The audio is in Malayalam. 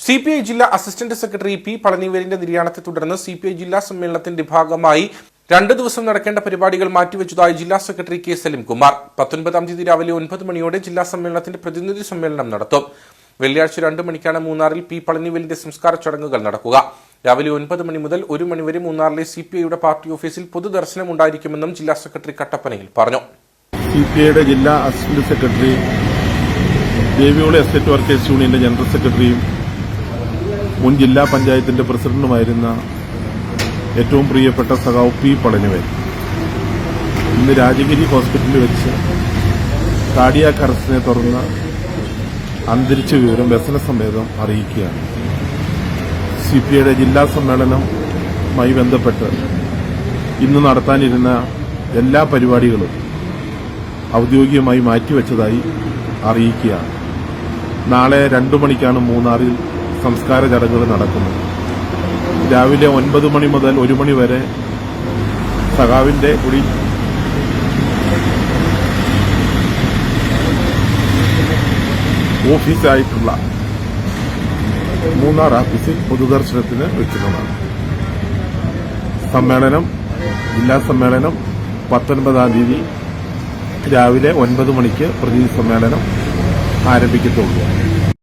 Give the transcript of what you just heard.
സി പി ഐ ജില്ലാ അസിസ്റ്റന്റ് സെക്രട്ടറി പി പളനിവേലിന്റെ നിര്യാണത്തെ തുടർന്ന് സി പി ഐ ജില്ലാ സമ്മേളനത്തിന്റെ ഭാഗമായി രണ്ട് ദിവസം നടക്കേണ്ട പരിപാടികൾ മാറ്റിവെച്ചതായി ജില്ലാ സെക്രട്ടറി കെ സലിംകുമാർ. പത്തൊൻപതാം തീയതി രാവിലെ ഒൻപത് മണിയോടെ ജില്ലാ സമ്മേളനത്തിന്റെ പ്രതിനിധി സമ്മേളനം നടത്തും. വെള്ളിയാഴ്ച രണ്ട് മണിക്കാണ് മൂന്നാറിൽ പി പളനിവേലിന്റെ സംസ്കാര ചടങ്ങുകൾ നടക്കുക. രാവിലെ ഒൻപത് മണി മുതൽ ഒരു മണിവരെ മൂന്നാറിലെ സി പി ഐയുടെ പാർട്ടി ഓഫീസിൽ പൊതുദർശനം ഉണ്ടായിരിക്കുമെന്നും ജില്ലാ സെക്രട്ടറി കട്ടപ്പനയിൽ പറഞ്ഞു. സി പി ഐയുടെ ജില്ലാ assistant secretary Deviyoli estate workers യൂണിയന്റെ ജനറൽ സെക്രട്ടറിയും മുൻ ജില്ലാ പഞ്ചായത്തിന്റെ പ്രസിഡന്റുമായിരുന്ന ഏറ്റവും പ്രിയപ്പെട്ട സഖാവ് പി പളനിവേൽ ഇന്ന് രാജഗിരി ഹോസ്പിറ്റലിൽ വെച്ച് കാർഡിയാക് അറസ്റ്റിനെ തുടർന്ന് അന്തരിച്ച വിവരം വ്യസന സമേതം അറിയിക്കുകയാണ്. സി പി ഐയുടെ ജില്ലാ സമ്മേളനവുമായി ബന്ധപ്പെട്ട് ഇന്ന് നടത്താനിരുന്ന എല്ലാ പരിപാടികളും ഔദ്യോഗികമായി മാറ്റിവെച്ചതായി അറിയിക്കുകയാണ്. നാളെ രണ്ടു മണിക്കാണ് മൂന്നാറിൽ സംസ്കാര ചടങ്ങുകൾ നടക്കുന്നു. രാവിലെ ഒൻപത് മണി മുതൽ ഒരു മണി വരെ സഖാവിന്റെ കുടി ഓഫീസായിട്ടുള്ള മൂന്നാർ ഓഫീസിൽ പൊതുദർശനത്തിന് വെക്കുന്നതാണ് സമ്മേളനം ജില്ലാ സമ്മേളനം പത്തൊൻപതാം തീയതി രാവിലെ ഒൻപത് മണിക്ക് പ്രതിനിധി സമ്മേളനം ആരംഭിക്കത്തുള്ളൂ.